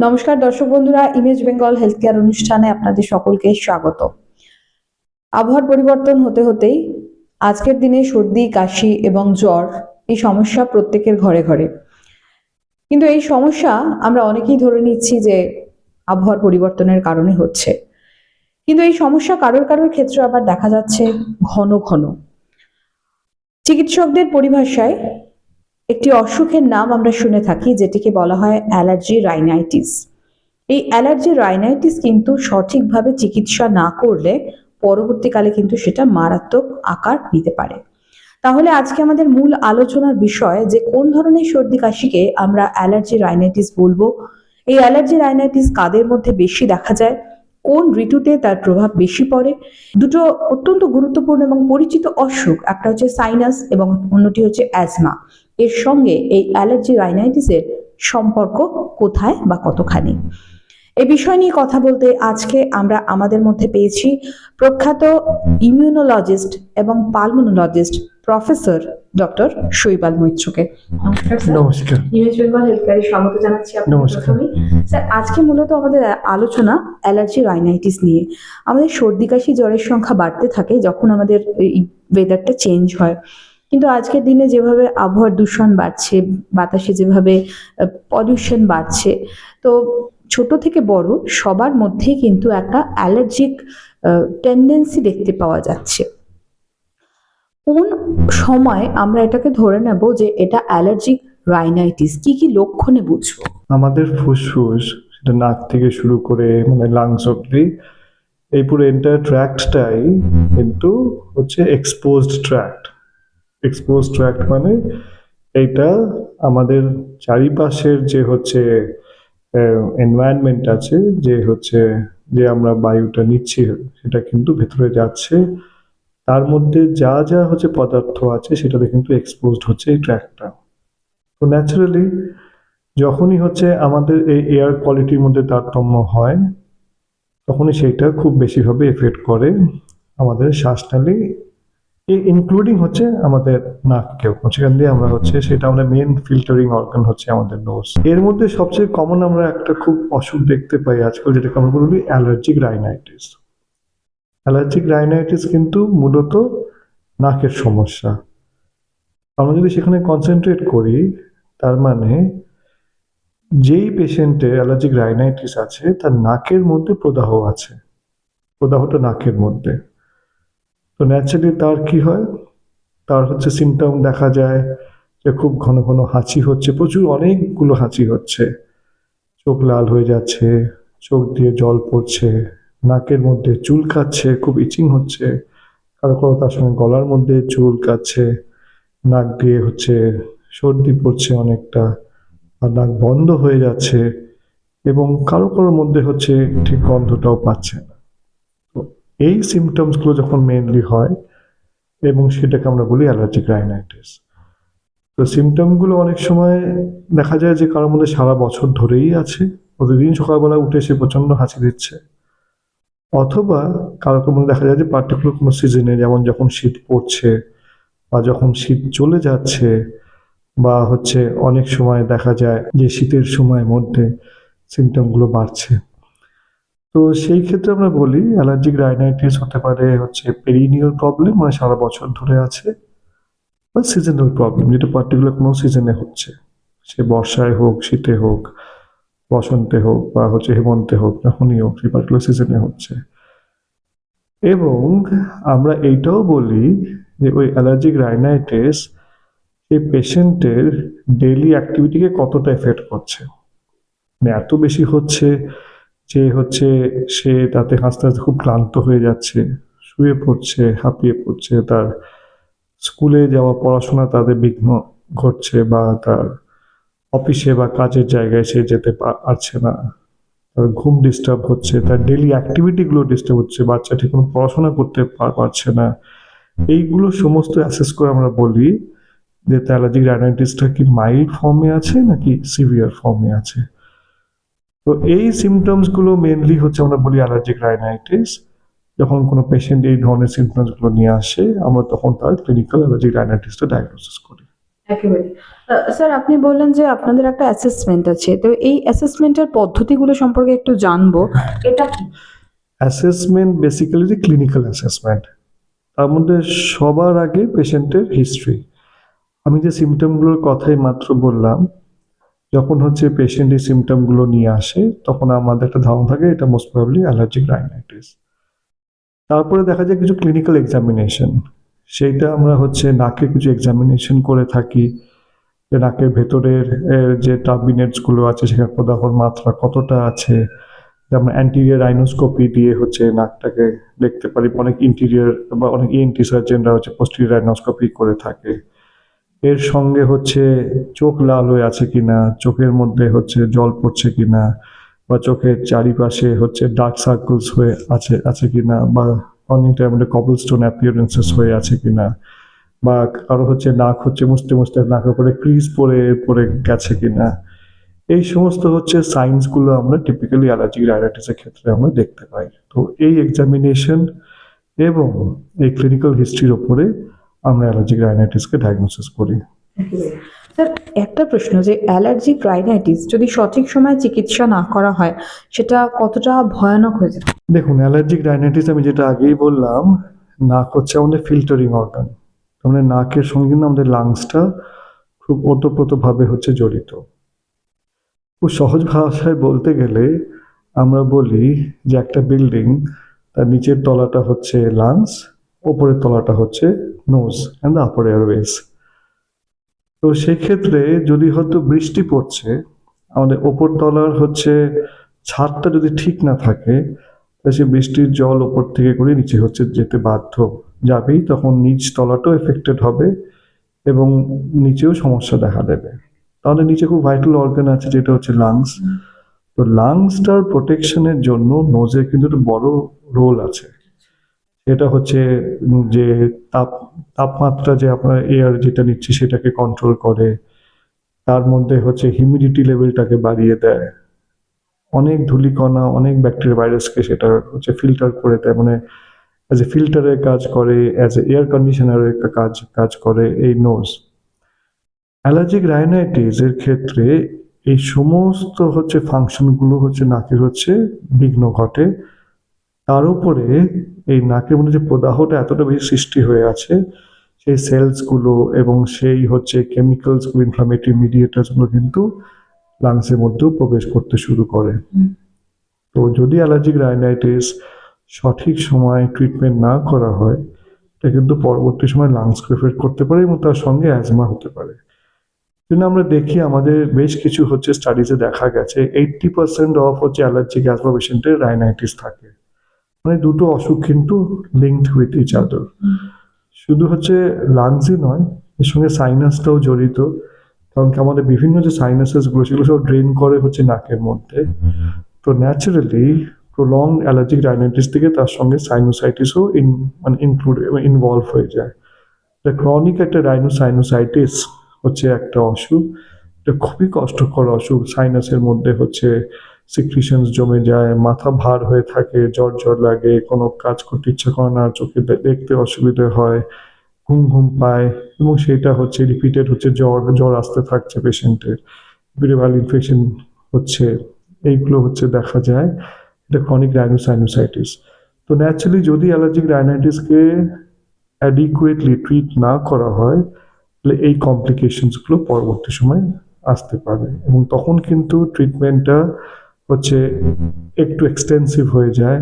নমস্কার দর্শক বন্ধুরা ইমেজ বেঙ্গল হেলথ কেয়ার অনুষ্ঠানে আপনাদের সকলকে স্বাগত। আবহাওয়ার পরিবর্তন হতে হতেই আজকের দিনে সর্দি, কাশি এবং জ্বর এই সমস্যা প্রত্যেকের ঘরে ঘরে। কিন্তু এই সমস্যা আমরা অনেকেই ধরে নিচ্ছি যে আবহাওয়ার পরিবর্তনের কারণে হচ্ছে। কিন্তু এই সমস্যা কারোর কারোর ক্ষেত্রে আবার দেখা যাচ্ছে ঘন ঘন। চিকিৎসকদের পরিভাষায় একটি অসুখের নাম আমরা শুনে থাকি, যেটিকে বলা হয় অ্যালার্জি রাইনাইটিস। এই অ্যালার্জি রাইনাইটিস কিন্তু সঠিকভাবে চিকিৎসা না করলে পরবর্তীকালে কিন্তু সেটা মারাত্মক আকার নিতে পারে। তাহলে আজকে আমাদের মূল আলোচনার বিষয় যে কোন ধরনের সর্দি কাশিকে আমরা অ্যালার্জি রাইনাইটিস বলব, এই অ্যালার্জি রাইনাইটিস কাদের মধ্যে বেশি দেখা যায় কোন ঋতুতে তার প্রভাব বেশি পড়ে? দুটো অত্যন্ত গুরুত্বপূর্ণ এবং পরিচিত অসুখ, একটা হচ্ছে সাইনাস এবং অন্যটি হচ্ছে অ্যাজমা এর সঙ্গে এই অ্যালার্জি রাইনাইটিসের সম্পর্ক কোথায় বা কতখানি? এ বিষয় নিয়ে কথা বলতে আজকে আমরা আমাদের মধ্যে পেয়েছি প্রখ্যাত ইমিউনোলজিস্ট এবং পালমোনোলজিস্ট প্রফেসর ডক্টর শৈবাল মৈত্রকে। নমস্কার নমস্কার। বেঙ্গল হেলথ কেয়ারে স্বাগত জানাচ্ছি আপনাকে প্রথমেই। স্যার আজকে মূলত আমাদের আলোচনা অ্যালার্জি রাইনাইটিস নিয়ে। আমাদের সর্দি কাশি জ্বরের সংখ্যা বাড়তে থাকে যখন আমাদের এই ওয়েদারটা চেঞ্জ হয়। কিন্তু আজকের দিনে যেভাবে আবহাওয়ার দূষণ বাড়ছে বাতাসে যেভাবে পলিউশন বাড়ছে তো ছোট থেকে বড় সবার মধ্যেই কিন্তু একটা অ্যালার্জিক টেন্ডেন্সি দেখতে পাওয়া যাচ্ছে। কোন সময় আমরা এটাকে ধরে নেব যে এটা অ্যালার্জিক রাইনাইটিস? কি কি লক্ষণে বুঝব? আমাদের ফুসফুস, সেটা নাক থেকে শুরু করে মানে লাংস অব্দি এই পুরো এন্টায়ার ট্র্যাক্টটাই কিন্তু হচ্ছে এক্সপোজড ট্র্যাক্ট এক্সপোজড ট্র্যাক্ট মানে এইটা আমাদের চারিপাশের যে হচ্ছে এনভায়রনমেন্ট আছে, যে হচ্ছে, যে আমরা বায়ুটা নিচ্ছি, সেটা কিন্তু ভেতরে যাচ্ছে। তার মধ্যে যা যা হচ্ছে পদার্থ আছে সেটাতে কিন্তু এক্সপোজড হচ্ছে এই ট্র্যাকটা তো ন্যাচারালি যখনই হচ্ছে আমাদের এই এয়ার কোয়ালিটির মধ্যে তারতম্য হয়, তখনই সেটা খুব বেশিভাবে এফেক্ট করে আমাদের শ্বাসনালী ইনক্লুডিং হচ্ছে আমাদের নাককেও। সেখান দিয়ে আমরা হচ্ছে সেটা আমাদের মেন ফিল্টারিং অর্গান হচ্ছে আমাদের নোজ এর মধ্যে সবচেয়ে কমন আমরা একটা খুব অসুখ দেখতে পাই আজকাল, যেটাকে আমরা বলি অ্যালার্জিক রাইনাইটিস অ্যালার্জিক রাইনাইটিস কিন্তু মূলত নাকের সমস্যা। আমরা যদি সেখানে কনসেন্ট্রেট করি, তার মানে যেই পেশেন্টের অ্যালার্জিক রাইনাইটিস আছে, তার নাকের মধ্যে প্রদাহ আছে। প্রদাহটা নাকের মধ্যে। তো ন্যাচারালি তার কি হয়? তার হচ্ছে সিমটম দেখা যায় যে খুব ঘন ঘন হাঁচি হচ্ছে, প্রচুর অনেকগুলো হাঁচি হচ্ছে। চোখ লাল হয়ে যাচ্ছে, চোখ দিয়ে জল পড়ছে নাকের মধ্যে চুল কাচ্ছে খুব ইচিং হচ্ছে। কারও কারও তার সঙ্গে গলার মধ্যে চুল কাচ্ছে নাক দিয়ে হচ্ছে সর্দি পড়ছে অনেকটা, আর নাক বন্ধ হয়ে যাচ্ছে এবং কারও কারোর মধ্যে হচ্ছে ঠিক গন্ধটাও পাচ্ছে না। তো এই সিমটমসগুলো যখন মেনলি হয় এবং সেটাকে আমরা বলি অ্যালার্জিক রাইনাইটিস তো সিমটমগুলো অনেক সময় দেখা যায় যে কারোর মধ্যে সারা বছর ধরেই আছে। প্রতিদিন সকালবেলা উঠে সে প্রচণ্ড হাঁচি দিচ্ছে। অথবা কারও মধ্যে দেখা যায় যে পার্টিকুলার কোনো সিজনে যেমন যখন শীত পড়ছে বা যখন শীত চলে যাচ্ছে বা হচ্ছে অনেক সময় দেখা যায় যে শীতের সময় মধ্যে সিমটমগুলো বাড়ছে। তো সেই ক্ষেত্রে আমরা বলি অ্যালার্জিক রাইনাইটিস হতে পারে হচ্ছে পেরিনিয়াল প্রবলেম মানে সারা বছর ধরে আছে বা সিজনাল প্রবলেম যেটা পার্টিকুলার কোনো সিজনে হচ্ছে। সে বর্ষায় হোক, শীতে হোক বসন্তে হোক বা হচ্ছে হেমন্তে হোক, যখনই হোক, সেই পার্টিকুলার সিজনে হচ্ছে। এবং আমরা এইটাও বলি যে ওই অ্যালার্জিক রাইনাইটিস এই পেশেন্টের ডেইলি অ্যাক্টিভিটিকে কতটা এফেক্ট করছে। মানে এত বেশি হচ্ছে যে হচ্ছে সে তাতে হাসতে হাসতে খুব ক্লান্ত হয়ে যাচ্ছে, শুয়ে পড়ছে, হাঁপিয়ে পড়ছে, তার স্কুলে যাওয়া পড়াশোনা তাদের বিঘ্ন ঘটছে বা তার অফিসে বা কাজের জায়গায় সে যেতে পারছে না। তার ঘুম ডিস্টার্ব হচ্ছে, তার ডেইলি অ্যাক্টিভিটিগুলো ডিস্টার্ব হচ্ছে, বাচ্চা ঠিক পড়াশোনা করতে পারছে না। এইগুলো সমস্ত অ্যাসেস করে আমরা বলি যে অ্যালার্জিক রাইনাইটিসটা কি মাইল্ড ফর্মে আছে নাকি সিভিয়ার ফর্মে আছে? তো এই সিমটমসগুলো মেনলি হচ্ছে আমরা বলি অ্যালার্জিক রাইনাইটিস যখন কোনো পেশেন্ট এই ধরনের সিমটমসগুলো নিয়ে আসে, আমরা তখন তার ক্লিনিক্যাল অ্যালার্জিক রাইনাইটিসটা ডায়াগনোসিস করি। একেবারে স্যার আপনি বললেন যে আপনাদের একটা অ্যাসেসমেন্ট আছে। তো এই অ্যাসেসমেন্টের পদ্ধতিগুলো সম্পর্কে একটু জানব। এটা অ্যাসেসমেন্ট বেসিক্যালি যে ক্লিনিক্যাল অ্যাসেসমেন্ট তার মধ্যে সবার আগে পেশেন্টের হিস্ট্রি আমি যে সিমটমগুলোর কথাই মাত্র বললাম, যখন হচ্ছে পেশেন্ট এই সিমটমগুলো নিয়ে আসে, তখন আমাদের একটা ধারণা থাকে, এটা মোস্ট প্রবলি অ্যালার্জিক রাইনাইটিস তারপরে দেখা যায় কিছু ক্লিনিক্যাল এক্সামিনেশন সেইটা আমরা হচ্ছে নাকে কিছু এক্সামিনেশন করে থাকি। যে নাকের ভেতরের যে টার্বিনেটসগুলো আছে, সেখানে প্রদাহর মাত্রা কতটা আছে, যেমন অ্যান্টিরিয়ার রাইনোস্কোপি দিয়ে হচ্ছে নাকটাকে দেখতে পারি। অনেক ইন্টেরিয়ার বা অনেক ইএনটি সার্জেনরা হচ্ছে পোস্টিরিয়ার রাইনোস্কোপি করে থাকে। এর সঙ্গে হচ্ছে চোখ লাল হয়ে আছে কিনা, চোখের মধ্যে হচ্ছে জল পড়ছে কিনা, বা চোখের চারিপাশে হচ্ছে ডার্ক সার্কেলস হয়ে আছে আছে কিনা, বা অনেক টাইমে কবল স্টোন অ্যাপিয়ারেন্সেস হয়ে আছে কিনা? বা কারও হচ্ছে নাক হচ্ছে মুছতে মুছতে নাকের উপরে ক্রিজ পরে পরে গেছে কিনা? এই সমস্ত হচ্ছে সাইন্সগুলো আমরা টিপিক্যালি অ্যালার্জিক রাইনাইটিসের ক্ষেত্রে আমরা দেখতে পাই। তো এই এক্সামিনেশন এবং এই ক্লিনিক্যাল হিস্ট্রির ওপরে আমরা অ্যালার্জিক রাইনাইটিসকে ডায়াগনোসিস করি। স্যার, একটা প্রশ্ন যে অ্যালার্জিক রাইনাইটিস যদি সঠিক সময়ে চিকিৎসা না করা হয়, সেটা কতটা ভয়ানক হয়ে যায় দেখুন অ্যালার্জিক রাইনাইটিস আমি যেটা আগেই বললাম, নাক হচ্ছে আমাদের ফিল্টারিং অর্গান। মানে নাকের সঙ্গে কিন্তু আমাদের লাংসটা খুব ওতপ্রোতভাবে হচ্ছে জড়িত। খুব সহজ ভাষায় বলতে গেলে আমরা বলি যে একটা বিল্ডিং তার নিচের তলাটা হচ্ছে লাংস ওপরের তলাটা হচ্ছে nose and the upper airways তো সেক্ষেত্রে যদি হয়তো বৃষ্টি পড়ছে, আমাদের ওপর তলার হচ্ছে ছাদটা যদি ঠিক না থাকে, তাহলে সে বৃষ্টির জল ওপর থেকে করে নিচে হচ্ছে যেতে বাধ্য যাবেই, তখন নিচ তলাটাও এফেক্টেড হবে এবং নিচেও সমস্যা দেখা দেবে। তাহলে নিচে খুব ভাইটাল অর্গান আছে, যেটা হচ্ছে লাংস তো লাংসটার প্রোটেকশনের জন্য নোজের কিন্তু একটা বড় রোল আছে। এটা হচ্ছে যে তাপ, তাপমাত্রা যে আপনার এয়ার যেটা নিচ্ছে সেটাকে কন্ট্রোল করে। তার মধ্যে হচ্ছে হিউমিডিটি লেভেলটাকে বাড়িয়ে দেয়। অনেক ধূলিকণা, অনেক ব্যাকটেরিয়া ভাইরাসকে সেটা হচ্ছে ফিল্টার করে দেয়। মানে অ্যাজ এ ফিল্টারের কাজ করে অ্যাজ এ এয়ার কন্ডিশনারের কাজ কাজ করে এই নোজ অ্যালার্জিক রাইনাইটিস এর ক্ষেত্রে এই সমস্ত হচ্ছে ফাংশনগুলো হচ্ছে নাকের হচ্ছে বিঘ্ন ঘটে। তার উপরে এই নাকের মধ্যে যে প্রদাহটা এতটা বেশি সৃষ্টি হয়ে আছে, সেই সেলসগুলো এবং সেই হচ্ছে কেমিক্যালসগুলো ইনফ্লামেটরি মিডিয়েটার্সগুলো কিন্তু লাংসের মধ্যেও প্রবেশ করতে শুরু করে। তো যদি অ্যালার্জিক রাইনাইটিস সঠিক সময় ট্রিটমেন্ট না করা হয়, এটা কিন্তু পরবর্তী সময় লাংসকে এফেক্ট করতে পারে এবং তার সঙ্গে অ্যাজমা হতে পারে। কিন্তু আমরা দেখি, আমাদের বেশ কিছু হচ্ছে স্টাডিজে দেখা গেছে এইটটি পার্সেন্ট অফ হচ্ছে অ্যালার্জিক অ্যাজমা পেশেন্টের রাইনাইটিস থাকে। মানে দুটো অসুখ কিন্তু লিঙ্কড উইথ ইচ আদার শুধু হচ্ছে লাংসই নয়, এর সঙ্গে সাইনাসটাও জড়িত। কারণ কি আমাদের বিভিন্ন যে সাইনাসেসগুলো সেগুলো সব ড্রেন করে হচ্ছে নাকের মধ্যে। তো ন্যাচারালি প্রলং অ্যালার্জিক রাইনাইটিস থেকে তার সঙ্গে সাইনোসাইটিসও ইন মানে ইনক্লুড ইনভলভ হয়ে যায়। ক্রনিক একটা রাইনোসাইনোসাইটিস হচ্ছে একটা অসুখ। এটা খুবই কষ্টকর অসুখ। সাইনাসের মধ্যে হচ্ছে সিক্রিশনস জমে যায়, মাথা ভার হয়ে থাকে, জ্বর জ্বর লাগে, কোনো কাজ করতে ইচ্ছা করে না, চোখে দেখতে অসুবিধে হয়, ঘুম ঘুম পায় এবং সেটা হচ্ছে রিপিটেড হচ্ছে জ্বর জ্বর আসতে থাকছে পেশেন্টের ভিরেভাল ইনফেকশন হচ্ছে, এইগুলো হচ্ছে দেখা যায়, এটা ক্রনিক রাইনোসাইনোসাইটিস তো ন্যাচারালি যদি অ্যালার্জিক রাইনাইটিসকে অ্যাডিকুয়েটলি ট্রিট না করা হয়, তাহলে এই কমপ্লিকেশনসগুলো পরবর্তী সময় আসতে পারে এবং তখন কিন্তু ট্রিটমেন্টটা হচ্ছে একটু এক্সটেন্সিভ হয়ে যায়।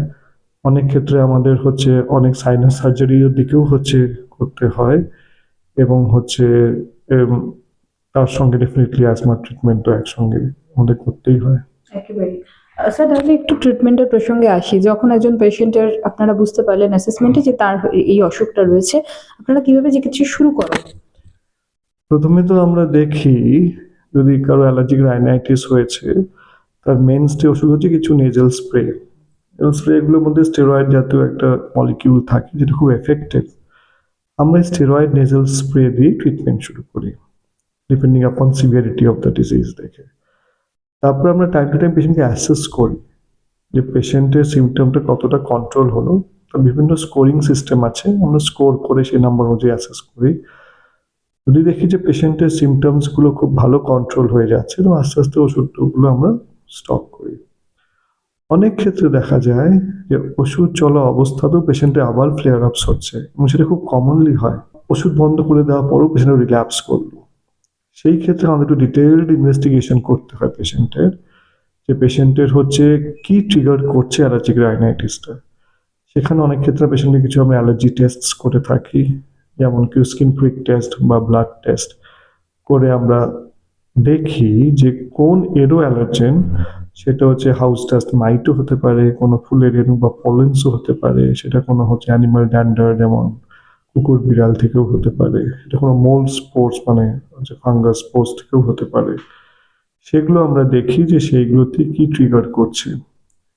অনেক ক্ষেত্রে আমাদের হচ্ছে অনেক সাইনাস সার্জারির দিকেও হচ্ছে করতে হয় এবং হচ্ছে তার সঙ্গে ডেফিনেটলি অ্যাজমা ট্রিটমেন্টও একসঙ্গে আমাদের করতেই হয়। একেবারে স্যার তাহলে একটু ট্রিটমেন্টের প্রসঙ্গে আসি। যখন একজন পেশেন্টের আপনারা বুঝতে পারলেন অ্যাসেসমেন্টে যে তার এই অসুখটা রয়েছে আপনারা কীভাবে চিকিৎসা শুরু করেন? প্রথমে তো আমরা দেখি যদি কারও অ্যালার্জিক রাইনাইটিস হয়েছে তার মেন স্টে ওষুধ হচ্ছে কিছু নেজেল স্প্রে এবং স্প্রেগুলোর মধ্যে স্টেরয়েড জাতীয় একটা মলিকিউল থাকে যেটা খুব এফেক্টিভ আমরা স্টেরয়েড নেজেল স্প্রে দিয়ে ট্রিটমেন্ট শুরু করি ডিপেন্ডিং আপন সিভিয়ারিটি অফ দ্য ডিজিজ দেখে। তারপরে আমরা টাইম টু টাইম পেশেন্টকে অ্যাসেস করি, যে পেশেন্টের সিমটমটা কতটা কন্ট্রোল হলো। তো বিভিন্ন স্কোরিং সিস্টেম আছে, আমরা স্কোর করে সেই নাম্বার অনুযায়ী অ্যাসেস করি। যদি দেখি যে পেশেন্টের সিমটমসগুলো খুব ভালো কন্ট্রোল হয়ে যাচ্ছে, তো আস্তে আস্তে ওষুধগুলো আমরা স্টপ করি। অনেক ক্ষেত্রে দেখা যায় যে ওষুধ চলা অবস্থাতেও পেশেন্টের আবার ফ্লেয়ার আপস হচ্ছে এবং সেটা খুব কমনলি হয়। ওষুধ বন্ধ করে দেওয়ার পরও পেশেন্ট রিল্যাপস করল। সেই ক্ষেত্রে আমাদের একটু ডিটেলড ইনভেস্টিগেশন করতে হয় পেশেন্টের যে পেশেন্টের হচ্ছে কি ট্রিগার করছে অ্যালার্জিক রাইনাইটিসটা সেখানে অনেক ক্ষেত্রে পেশেন্টের কিছু আমরা অ্যালার্জি টেস্ট করে থাকি, যেমন কি স্কিন প্রিক টেস্ট বা ব্লাড টেস্ট করে আমরা দেখি যে কোন এরো অ্যালার্জেন সেটা হচ্ছে হাউস ডাস্ট মাইটও হতে পারে, কোনো ফুলের রেণু বা পলেন্সও হতে পারে, সেটা কোনো হচ্ছে অ্যানিমাল ড্যান্ডার যেমন কুকুর বিড়াল থেকেও হতে পারে, এটা কোনো মোল্ড স্পোর্টস মানে হচ্ছে ফাঙ্গাস স্পোর্টস থেকেও হতে পারে। সেগুলো আমরা দেখি যে সেইগুলোতে কি ট্রিগার করছে।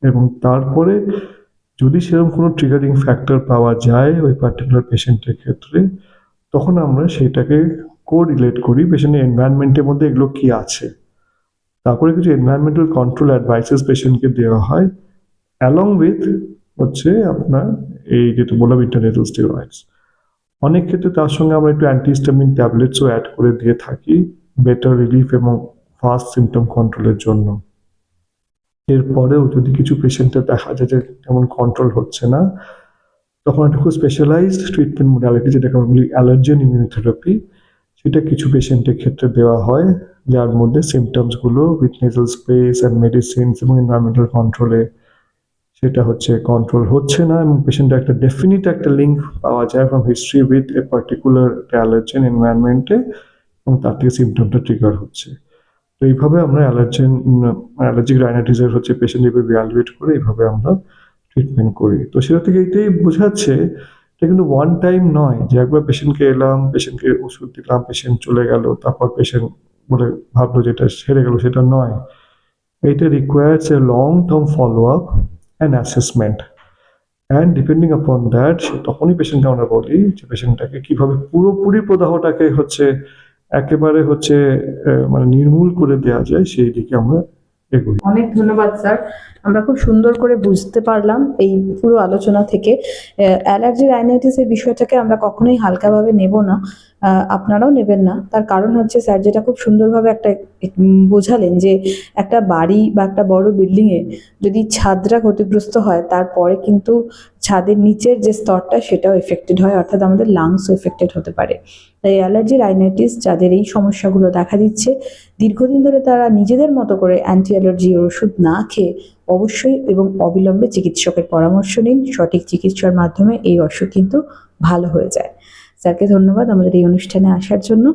এবং তারপরে যদি সেরকম কোনো ট্রিগারিং ফ্যাক্টর পাওয়া যায় ওই পার্টিকুলার পেশেন্টের ক্ষেত্রে, তখন আমরা সেটাকে কোরিলেট করি, পেশেন্টের এনভায়রনমেন্টের মধ্যে এগুলো কি আছে। তারপরে কিছু এনভায়রনমেন্টাল কন্ট্রোল অ্যাডভাইসেস পেশেন্টকে দেওয়া হয় অ্যালং উইথ হচ্ছে আপনার এই যেটা বললাম ইন্টারনেটাল স্টেরয়েডস অনেক ক্ষেত্রে তার সঙ্গে আমরা একটু অ্যান্টিস্টামিন ট্যাবলেটসও অ্যাড করে দিয়ে থাকি বেটার রিলিফ এবং ফাস্ট সিমটম কন্ট্রোলের জন্য। এরপরেও যদি কিছু পেশেন্টের দেখা যায় যে তেমন কন্ট্রোল হচ্ছে না, তখন একটা খুব স্পেশালাইজড ট্রিটমেন্ট মোডালিটি যেটাকে আমরা বলি অ্যালার্জেন ইমিউনোথেরাপি সেটা কিছু পেশেন্টের ক্ষেত্রে দেওয়া হয়, যার মধ্যে সিমটমসগুলো with nasal space and medicines এবং এনভায়রনমেন্টাল কন্ট্রোলে সেটা হচ্ছে কন্ট্রোল হচ্ছে না এবং পেশেন্টের একটা ডেফিনিট একটা লিঙ্ক পাওয়া যায় from history with a particular allergen এনভায়রনমেন্টে এবং তার থেকে সিমটমটা ট্রিগার হচ্ছে। তো এইভাবে আমরা অ্যালার্জেন অ্যালার্জিক রাইনাইটিসের হচ্ছে পেশেন্ট এইভাবে ইভ্যালুয়েট করে এইভাবে আমরা ট্রিটমেন্ট করি। তো সেটা থেকে এটাই বোঝাচ্ছে এটা কিন্তু ওয়ান টাইম নয় যে একবার পেশেন্টকে এলাম পেশেন্টকে ওষুধ দিলাম পেশেন্ট চলে গেল, তারপর পেশেন্ট বলে ভাবলো যেটা সেরে গেল, সেটা নয়। এটা requires a long term follow up and assessment and depending upon that তখনই পেশেন্টকে আমরা বলি যে পেশেন্টটাকে কীভাবে পুরোপুরি প্রদাহটাকে হচ্ছে একেবারে হচ্ছে মানে নির্মূল করে দেওয়া যায়, সেই দিকে আমরা অনেক ধন্যবাদ, স্যার। আমরা খুব সুন্দর করে বুঝতে পারলাম এই পুরো আলোচনা থেকে। অ্যালার্জি রাইনাইটিসের বিষয়টাকে আমরা কখনোই হালকাভাবে নেব না। আপনারাও নেবেন না। তার কারণ হচ্ছে স্যার যেটা খুব সুন্দরভাবে একটা বোঝালেন যে একটা বাড়ি বা একটা বড় বিল্ডিংয়ে যদি ছাদরা ক্ষতিগ্রস্ত হয়, তারপরে কিন্তু ছাদের নিচের যে স্তরটা সেটাও এফেক্টেড হয়, অর্থাৎ আমাদের লাংসও এফেক্টেড হতে পারে। তাই অ্যালার্জি রাইনাইটিস যাদের এই সমস্যাগুলো দেখা দিচ্ছে, দীর্ঘদিন ধরে তারা নিজেদের মতো করে অ্যান্টি অ্যালার্জি ওষুধ না খেয়ে অবশ্যই এবং অবিলম্বে চিকিৎসকের পরামর্শ নিন। সঠিক চিকিৎসার মাধ্যমে এই অসুখ কিন্তু ভালো হয়ে যায়। স্যারকে ধন্যবাদ। আমাদের এই অনুষ্ঠানে আসার জন্য।